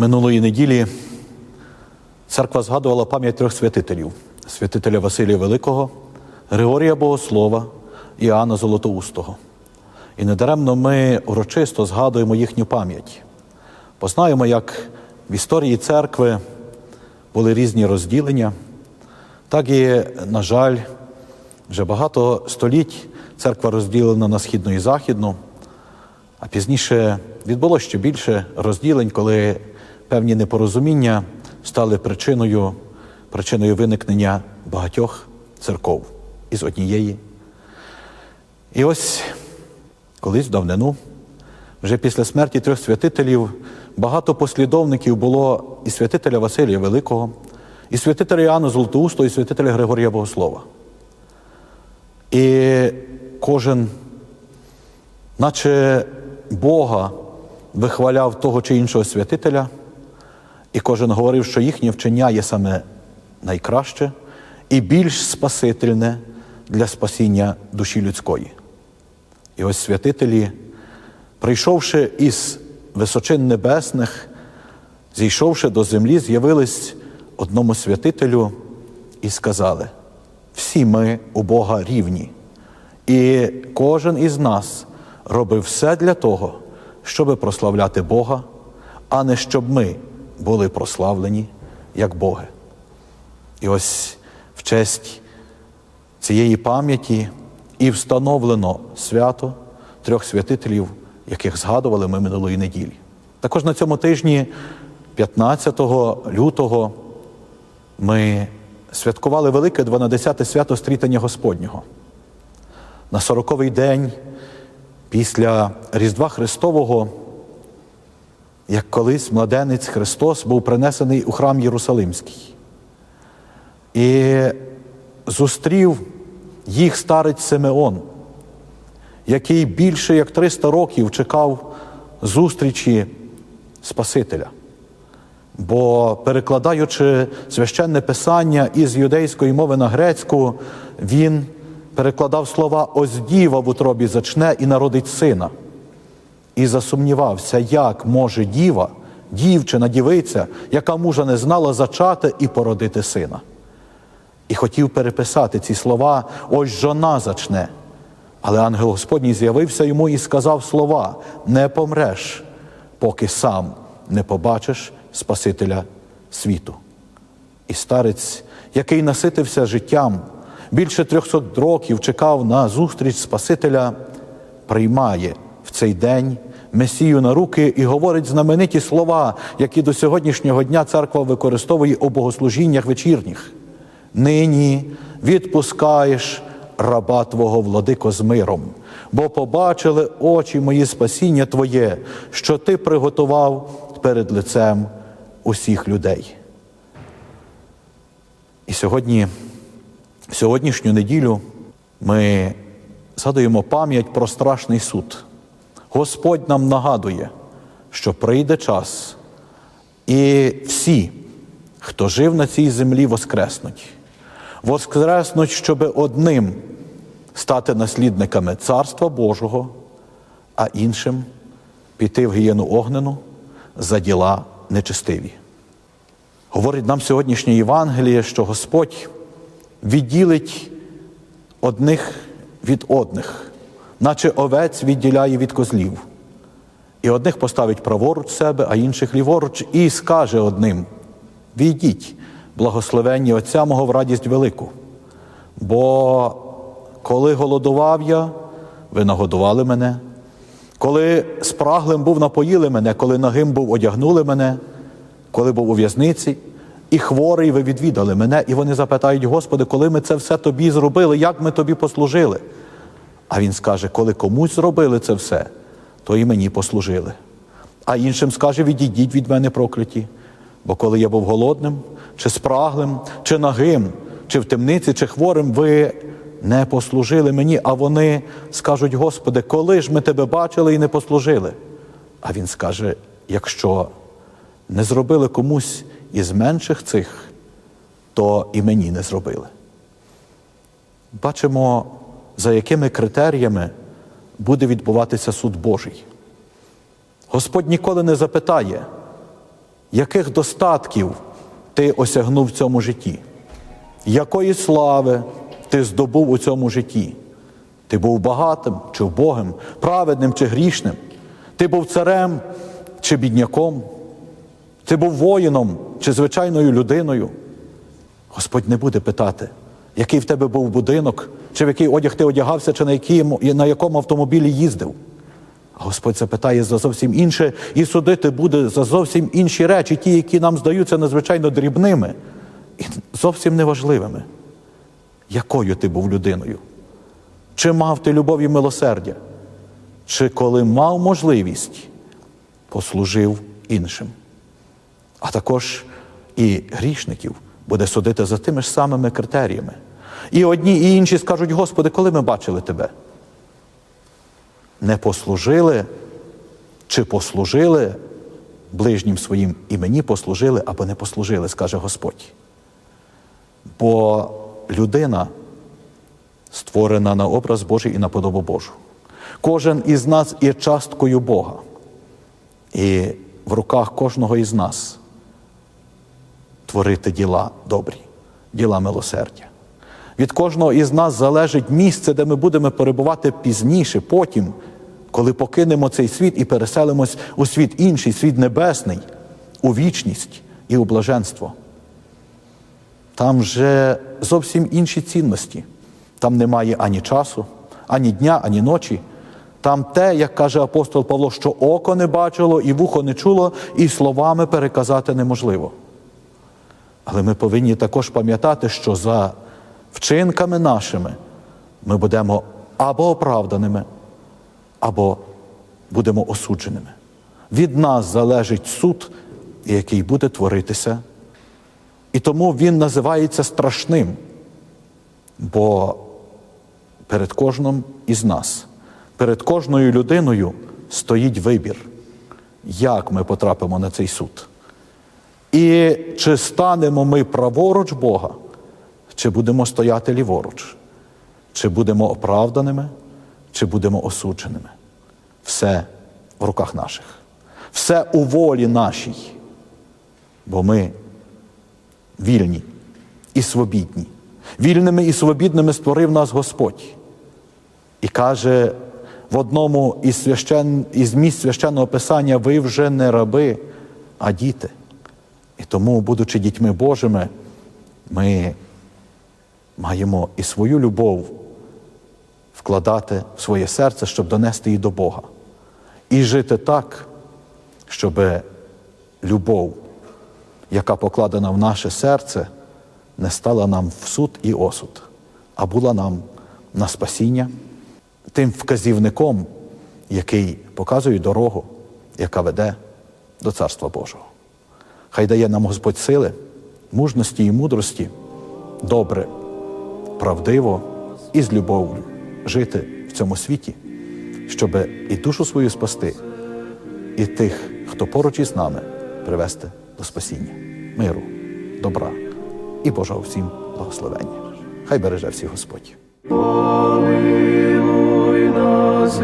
Минулої неділі церква згадувала пам'ять трьох святителів: святителя Василія Великого, Григорія Богослова і Іоанна Золотоустого. І недаремно ми урочисто згадуємо їхню пам'ять. Познаємо, як в історії церкви були різні розділення, так і, на жаль, вже багато століть церква розділена на східну і західну, а пізніше відбулося ще більше розділень, коли певні непорозуміння стали причиною, причиною виникнення багатьох церков із однієї. І ось колись давнину, вже після смерті трьох святителів, багато послідовників було і святителя Василія Великого, і святителя Іоанна Золотоустого, і святителя Григорія Богослова. І кожен, наче Бога, вихваляв того чи іншого святителя, і кожен говорив, що їхнє вчення є саме найкраще і більш спасительне для спасіння душі людської. І ось святителі, прийшовши із височин небесних, зійшовши до землі, з'явились одному святителю і сказали: всі ми у Бога рівні, і кожен із нас робив все для того, щоби прославляти Бога, а не щоб ми були прославлені як Боги. І ось в честь цієї пам'яті і встановлено свято трьох святителів, яких згадували ми минулої неділі. Також на цьому тижні, 15 лютого, ми святкували велике 12 свято стрітання Господнього. На 40-й день після Різдва Христового, як колись младенець Христос був принесений у храм Єрусалимський. І зустрів їх старець Симеон, який більше як 300 років чекав зустрічі Спасителя. Бо, перекладаючи священне писання із юдейської мови на грецьку, він перекладав слова ось діва в утробі зачне і народить сина. І засумнівався, як може діва, дівчина, дівиця, яка мужа не знала зачати і породити сина. І хотів переписати ці слова, ось жона зачне. Але ангел Господній з'явився йому і сказав слова: не помреш, поки сам не побачиш Спасителя світу. І старець, який наситився життям, більше трьохсот років чекав на зустріч Спасителя, приймає в цей день Месію на руки і говорить знамениті слова, які до сьогоднішнього дня церква використовує у богослужіннях вечірніх. Нині відпускаєш раба Твого владико з миром, бо побачили очі мої спасіння Твоє, що Ти приготував перед лицем усіх людей. І сьогодні, в сьогоднішню неділю, ми згадуємо пам'ять про страшний суд. Господь нам нагадує, що прийде час, і всі, хто жив на цій землі, воскреснуть. Воскреснуть, щоб одним стати наслідниками Царства Божого, а іншим піти в гієну огнену за діла нечестиві. Говорить нам сьогоднішнє Євангеліє, що Господь відділить одних від одних, наче овець відділяє від козлів. І одних поставить праворуч себе, а інших ліворуч, і скаже одним: Війдіть, благословенні Отця мого в радість велику. Бо коли голодував я, ви нагодували мене, коли спраглим був, напоїли мене, коли нагим був, одягнули мене, коли був у в'язниці, і хворий ви відвідали мене, і вони запитають, Господи, коли ми це все тобі зробили, як ми тобі послужили? А він скаже, коли комусь зробили це все, то і мені послужили. А іншим скаже, відійдіть від мене прокляті. Бо коли я був голодним, чи спраглим, чи нагим, чи в темниці, чи хворим, ви не послужили мені, а вони скажуть, Господи, коли ж ми тебе бачили і не послужили? А він скаже: якщо не зробили комусь із менших цих, то і мені не зробили. Бачимо, за якими критеріями буде відбуватися суд Божий. Господь ніколи не запитає, яких достатків ти осягнув в цьому житті? Якої слави ти здобув у цьому житті? Ти був багатим чи вбогим, праведним чи грішним? Ти був царем чи бідняком? Ти був воїном чи звичайною людиною? Господь не буде питати, який в тебе був будинок, чи в який одяг ти одягався, чи на, якому, на якому автомобілі їздив. А Господь запитає за зовсім інше, і судити буде за зовсім інші речі, ті, які нам здаються надзвичайно дрібними і зовсім неважливими. Якою ти був людиною? Чи мав ти любов і милосердя? Чи коли мав можливість, послужив іншим? А також і грішників буде судити за тими ж самими критеріями. І одні, і інші скажуть: Господи, коли ми бачили Тебе? Не послужили чи послужили ближнім своїм і мені послужили або не послужили, скаже Господь. Бо людина створена на образ Божий і на подобу Божу. Кожен із нас є часткою Бога. І в руках кожного із нас творити діла добрі, діла милосердя. Від кожного із нас залежить місце, де ми будемо перебувати пізніше, потім, коли покинемо цей світ і переселимось у світ інший, світ небесний, у вічність і у блаженство. Там вже зовсім інші цінності. Там немає ані часу, ані дня, ані ночі. Там те, як каже апостол Павло, що око не бачило, і вухо не чуло, і словами переказати неможливо. Але ми повинні також пам'ятати, що за вчинками нашими ми будемо або оправданими, або будемо осудженими. Від нас залежить суд, який буде творитися. І тому він називається страшним, бо перед кожним із нас, перед кожною людиною стоїть вибір, як ми потрапимо на цей суд. І чи станемо ми праворуч Бога, чи будемо стояти ліворуч, чи будемо оправданими, чи будемо осудженими. Все в руках наших, все у волі нашій, бо ми вільні і свобідні. Вільними і свобідними створив нас Господь. І каже в одному із, священ... із місць священного писання: ви вже не раби, а діти. І тому, будучи дітьми Божими, ми маємо і свою любов вкладати в своє серце, щоб донести її до Бога. І жити так, щоб любов, яка покладена в наше серце, не стала нам в суд і осуд, а була нам на спасіння, тим вказівником, який показує дорогу, яка веде до Царства Божого. Хай дає нам Господь сили, мужності і мудрості, добре, правдиво і з любов'ю жити в цьому світі, щоб і душу свою спасти, і тих, хто поруч із нами, привести до спасіння, миру, добра і Божого всім благословення. Хай береже всіх Господь. Помилуй нас,